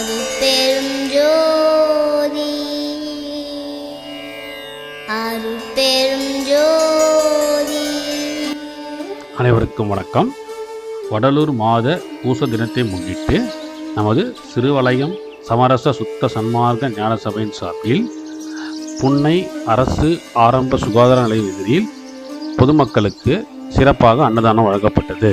அது பெரும் ஜோதி. அது பெரும் ஜோதி. அனைவருக்கும் வணக்கம். வடலூர் மாத பூச தினத்தை முன்னிட்டு நமது சிறுவலயம் சமரச சுத்த சன்மார்க்க ஞான சபையின் சார்பில் புன்னை அரசு ஆரம்ப சுகாதார நிலைய எதிரில் பொதுமக்களுக்கு சிறப்பாக அன்னதானம் வழங்கப்பட்டது.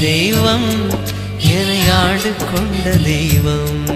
தெய்வம் என ஆண்டு கொண்ட தெய்வம்.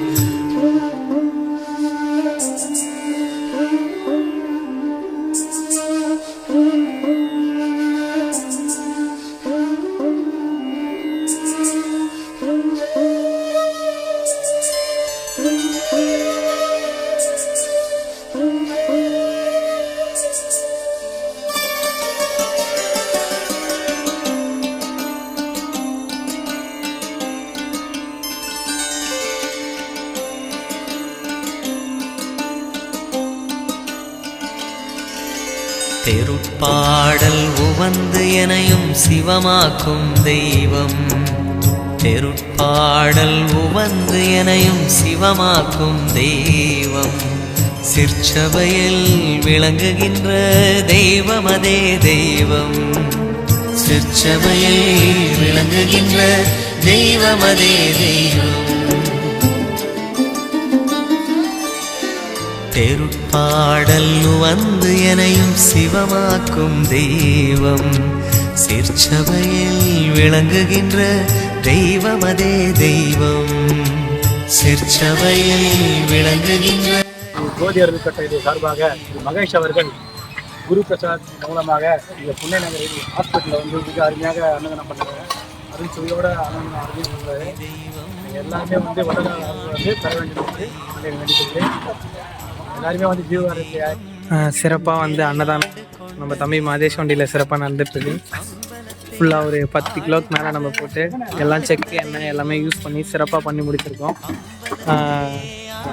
தெருப்பாடல் உவந்து எனையும் சிவமாக்கும் தெய்வம். தெருப்பாடல் உவந்து எனையும் சிவமாக்கும் தெய்வம். சிற்சபையில் விளங்குகின்ற தெய்வம் அதே தெய்வம். சிற்சபையில் விளங்குகின்ற தெய்வம் அதே தெய்வம். தெருப்பாடல் வந்து எனையும் சிவமாக்கும் தெய்வம். சிற்சபையில் விளங்குகின்ற தெய்வமதே தெய்வம். சிற்சபையில் விளங்குகின்ற ஜோதி அறக்கட்டளை சார்பாக மகேஷ் அவர்கள் குரு பிரசாத் மூலமாக இந்த புண்ணை நகரில் ஹாஸ்பிட்டலில் வந்து மிக அருமையாக அன்னதானம் பண்ணுறாங்க அருள் சுவையோட அன்னதானம் அருமையாக பண்ணுறாரு எல்லாருமே வந்து உலக வந்து தர வேண்டியது வந்து வேண்டிக்கிறேன் எல்லாருமே வந்து ஜீவ ஆரோக்கிய சிறப்பாக வந்து அன்னதானம். நம்ம தம்பி மாதேஷ் வண்டியில் சிறப்பாக நடந்துட்டுருக்கு. ஃபுல்லாக ஒரு பத்து கிலோக்கு மேலே நம்ம போட்டு எல்லாம் செக்கு எண்ணெய் எல்லாமே யூஸ் பண்ணி சிறப்பாக பண்ணி முடிச்சிருக்கோம்.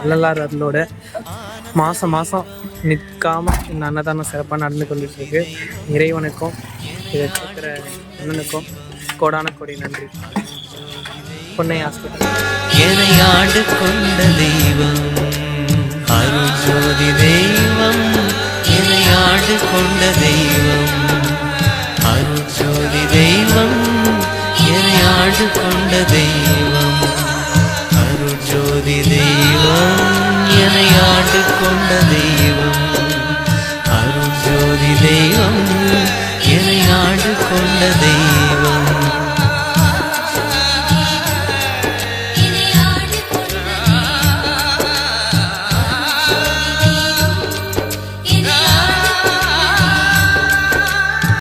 வள்ளலார் அருளோட மாதம் மாதம் நிற்காமல் இந்த அன்னதானம் சிறப்பாக நடந்து கொண்டுட்டு இருக்கு இறைவனுக்கும் இதை கேட்குற அண்ணனுக்கும் கோடான கோடி நன்றி. பொன்னை ஹாஸ்பிட்டல் என்னை ஆண்டு கொண்ட தெய்வம். ஜோதி தெய்வம் என்னை ஆண்டு கொண்ட தெய்வம். அருள் தெய்வம் என்னை ஆண்டு கொண்ட தெய்வம். அருள் தெய்வம் என்னை ஆண்டு கொண்ட தெய்வம்.